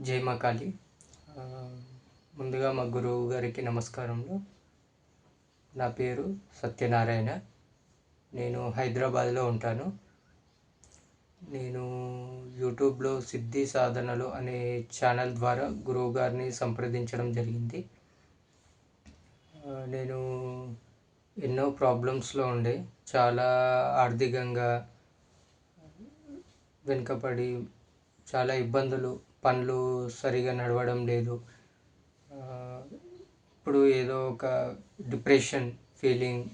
జై మా కాళీ. ముందుగా మా గురువు గారికి నమస్కారములు. నా పేరు సత్యనారాయణ. నేను హైదరాబాద్లో ఉంటాను. నేను యూట్యూబ్లో సిద్ధి సాధనలు అనే ఛానల్ ద్వారా గురువు గారిని సంప్రదించడం జరిగింది. నేను ఎన్నో ప్రాబ్లమ్స్లో ఉండే చాలా ఆర్థికంగా వెనుకపడి చాలా ఇబ్బందులు పనులు సరిగా నడవడం లేదు. ఇప్పుడు ఏదో ఒక డిప్రెషన్ ఫీలింగ్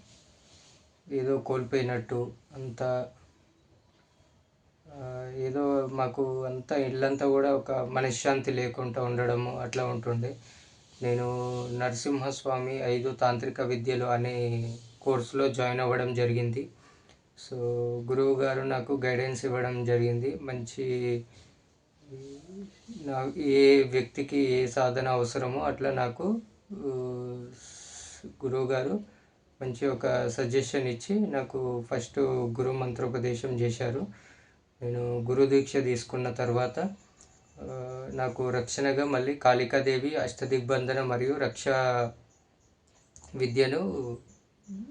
ఏదో కోల్పోయినట్టు అంత ఏదో మాకు అంతా ఇల్లంతా కూడా ఒక మనశ్శాంతి లేకుండా ఉండడము అట్లా ఉంటుండే. నేను నరసింహస్వామి ఐదు తాంత్రిక విద్యలు అనే కోర్సులో జాయిన్ అవ్వడం జరిగింది. సో గురువు గారు నాకు గైడెన్స్ ఇవ్వడం జరిగింది. మంచి నా ఏ వ్యక్తికి ఏ సాధన అవసరమో అట్లా నాకు గురువు గారు మంచి ఒక సజెషన్ ఇచ్చి నాకు ఫస్ట్ గురు మంత్రోపదేశం చేశారు. నేను గురు దీక్ష తీసుకున్న తర్వాత నాకు రక్షణగా మళ్ళీ కాళికాదేవి అష్టదిగ్బంధన మరియు రక్ష విద్యను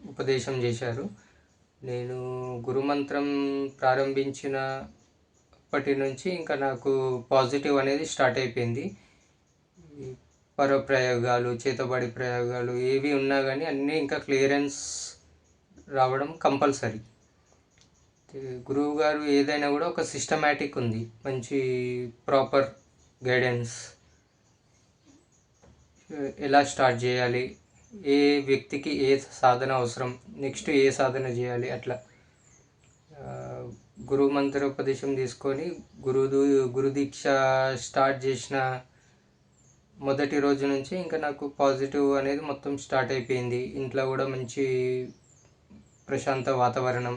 ఉపదేశం చేశారు. నేను గురుమంత్రం ప్రారంభించిన అప్పటి నుంచి ఇంకా నాకు పాజిటివ్ అనేది స్టార్ట్ అయిపోయింది. పర ప్రయోగాలు చేతబడి ప్రయోగాలు ఏవి ఉన్నా కానీ అన్నీ ఇంకా క్లియరెన్స్ రావడం కంపల్సరీ. గురువు గారు ఏదైనా కూడా ఒక సిస్టమేటిక్ ఉంది. మంచి ప్రాపర్ గైడెన్స్. ఎలా స్టార్ట్ చేయాలి? ఏ వ్యక్తికి ఏ సాధన అవసరం? నెక్స్ట్ ఏ సాధన చేయాలి? అట్లా. ఆ, గురు మంత్రోపదేశం తీసుకొని గురుదు గురుదీక్ష స్టార్ట్ చేసిన మొదటి రోజు నుంచి ఇంకా నాకు పాజిటివ్ అనేది మొత్తం స్టార్ట్ అయిపోయింది. ఇంట్లో కూడా మంచి ప్రశాంత వాతావరణం.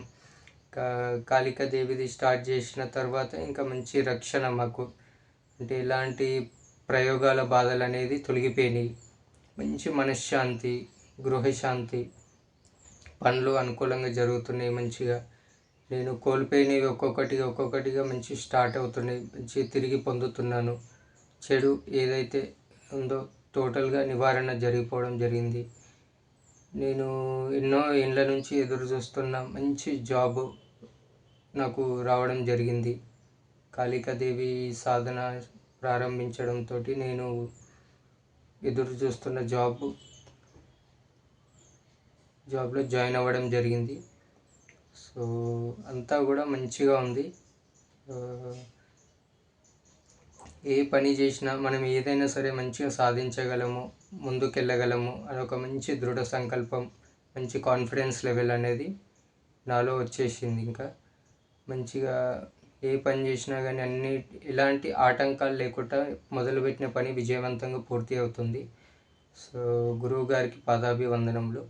ఇంకా కాళికాదేవిది స్టార్ట్ చేసిన తర్వాత ఇంకా మంచి రక్షణ మాకు. అంటే ఇలాంటి ప్రయోగాల బాధలు అనేది తొలగిపోయినాయి. మంచి మనశ్శాంతి గృహశాంతి పనులు అనుకూలంగా జరుగుతున్నాయి మంచిగా. నేను కోల్పోయినవి ఒక్కొక్కటిగా ఒక్కొక్కటిగా మంచి స్టార్ట్ అవుతున్నాయి మంచి తిరిగి పొందుతున్నాను. చెడు ఏదైతే ఉందో టోటల్గా నివారణ జరిగిపోవడం జరిగింది. నేను ఎన్నో ఇండ్ల నుంచి ఎదురు చూస్తున్న మంచి జాబ్ నాకు రావడం జరిగింది. కాళికాదేవి సాధన ప్రారంభించడంతో నేను ఎదురు చూస్తున్న జాబ్ జాబ్లో జాయిన్ అవ్వడం జరిగింది. సో అంతా కూడా మంచిగా ఉంది. ఏ పని చేసినా మనం ఏదైనా సరే మంచిగా సాధించగలము ముందుకెళ్ళగలము అని ఒక మంచి దృఢ సంకల్పం మంచి కాన్ఫిడెన్స్ లెవెల్ అనేది నాలో వచ్చేసింది ఇంకా. మంచిగా ఏ పని చేసినా కానీ అన్ని ఎలాంటి ఆటంకాలు లేకుండా మొదలుపెట్టిన పని విజయవంతంగా పూర్తి అవుతుంది. సో గురువు గారికి పాదాభివందనములు.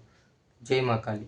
జై మాకాళి.